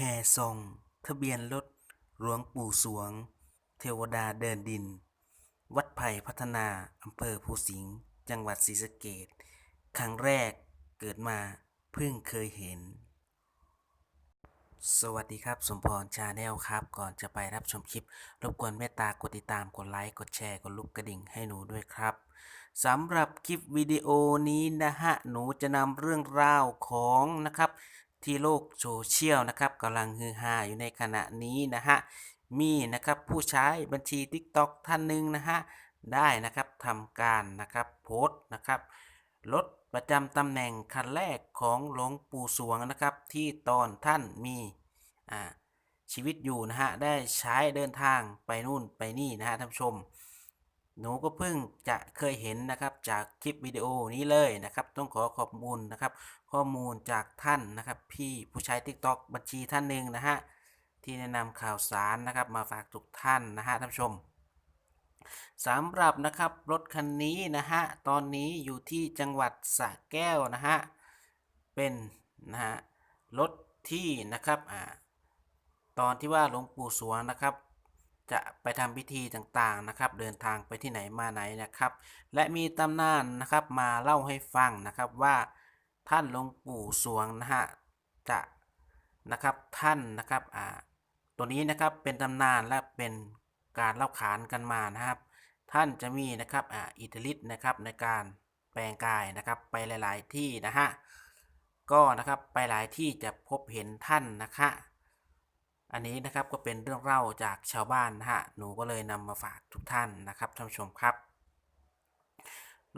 แห่ส่องทะเบียนรถหลวงปู่สวง เทวดาเดินดิน วัดไผ่พัฒนาอำเภอภูสิงห์จังหวัดศรีสะเกษครั้งแรกเกิดมาเพิ่งเคยเห็น สวัสดีครับ สมพรชาแนลครับ ก่อนจะไปรับชมคลิป รบกวนเมตตากดติดตามกดไลค์ กดแชร์ กดลูกกระดิ่งให้หนูด้วยครับสำหรับคลิปวิดีโอนี้นะฮะ หนูจะนำเรื่องราวของนะครับ ที่โลกโซเชียลนะครับกำลังฮือฮาอยู่ในขณะนี้นะฮะมีนะครับผู้ใช้บัญชี TikTok ท่านหนึ่งนะฮะได้นะครับทำการนะครับโพสต์นะครับรถประจำตำแหน่งคันแรกของหลวงปู่สวงนะครับ ที่ตอนท่านมีอาชีวิตอยู่นะฮะได้ใช้เดินทางไปนู่นไปนี่นะฮะท่านผู้ชม หนูก็เพิ่งจะเคยเห็นนะครับจากคลิปวิดีโอนี้เลยนะครับ ต้องขอขอบคุณนะครับ ข้อมูลจากท่านนะครับ พี่ผู้ใช้ TikTok บัญชีท่านหนึ่งนะฮะที่แนะนำข่าวสารนะครับ มาฝากทุกท่านนะฮะท่านผู้ชมสำหรับนะครับรถคันนี้นะฮะตอนนี้อยู่ที่จังหวัดสระแก้วนะฮะเป็นนะฮะรถที่นะครับอ่าตอนที่ว่าหลวงปู่สวงนะครับ จะไปทำพิธีต่างๆนะครับ เดินทางไปที่ไหนมาไหนนะครับ และมีตำนานนะครับมาเล่าให้ฟังนะครับว่าท่านหลวงปู่สวงนะฮะจะนะครับท่านนะครับอ่าตัวนี้นะครับเป็นตำนานและเป็นการเล่าขานกันมานะครับ ท่านจะมีนะครับอ่าอิทธิฤทธิ์นะครับในการแปลงกายนะครับไปหลาย ๆ ที่นะฮะก็นะครับไปหลายที่จะพบเห็นท่านนะคะ อันนี้นะครับก็เป็นเรื่องเล่าจากชาวบ้านนะฮะ หนูก็เลยนำมาฝากทุกท่านนะครับท่านผู้ชมครับ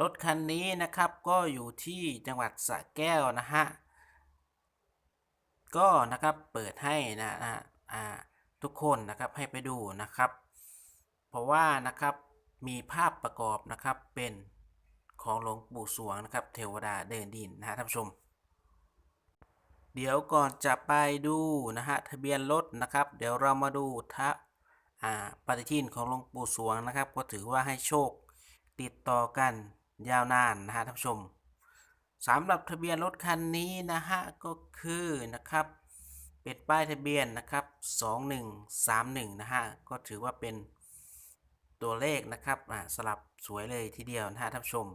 รถคันนี้นะครับก็อยู่ที่จังหวัดสระแก้วนะฮะ ก็นะครับเปิดให้นะนะทุกคนนะครับให้ไปดูนะครับ เพราะว่านะครับมีภาพประกอบนะครับเป็นของหลวงปู่สวงนะครับเทวดาเดินดินนะฮะท่านผู้ชม เดี๋ยวก่อนจะไปดูนะฮะทะเบียนรถนะครับ เดี๋ยวเรามาดูทะอ่าปฏิทินของหลวงปู่สวงนะครับ ก็ถือว่าให้โชคติดต่อกันยาวนานนะฮะท่านผู้ชมสำหรับทะเบียนรถคันนี้นะฮะก็คือนะครับเป็นป้ายทะเบียนนะครับ 2131 นะฮะก็ถือว่าเป็นตัวเลขนะครับอ่าสลับสวยเลยทีเดียวนะฮะท่านผู้ชม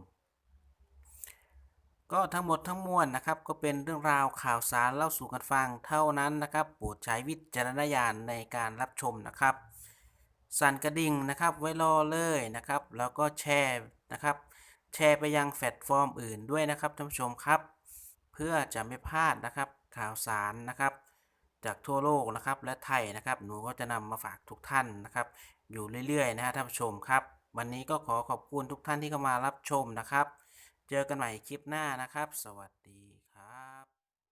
ก็ทั้งหมดทั้งมวลนะครับ ก็เป็นเรื่องราวข่าวสารเล่าสู่กันฟังเท่านั้นนะครับโปรดใช้วิจารณญาณในการรับชมนะครับ สั่นกระดิ่งนะครับไว้รอเลยนะครับ แล้วก็แชร์นะครับ แชร์ไปยังแพลตฟอร์มอื่นด้วยนะครับท่านผู้ชมครับ เพื่อจะไม่พลาดนะครับข่าวสารนะครับ จากทั่วโลกนะครับและไทยนะครับหนูก็จะนำมาฝากทุกท่านนะครับ อยู่เรื่อยๆนะฮะท่านผู้ชมครับ วันนี้ก็ขอขอบคุณทุกท่านที่เข้ามารับชมนะครับ เจอกันใหม่คลิปหน้านะครับ สวัสดี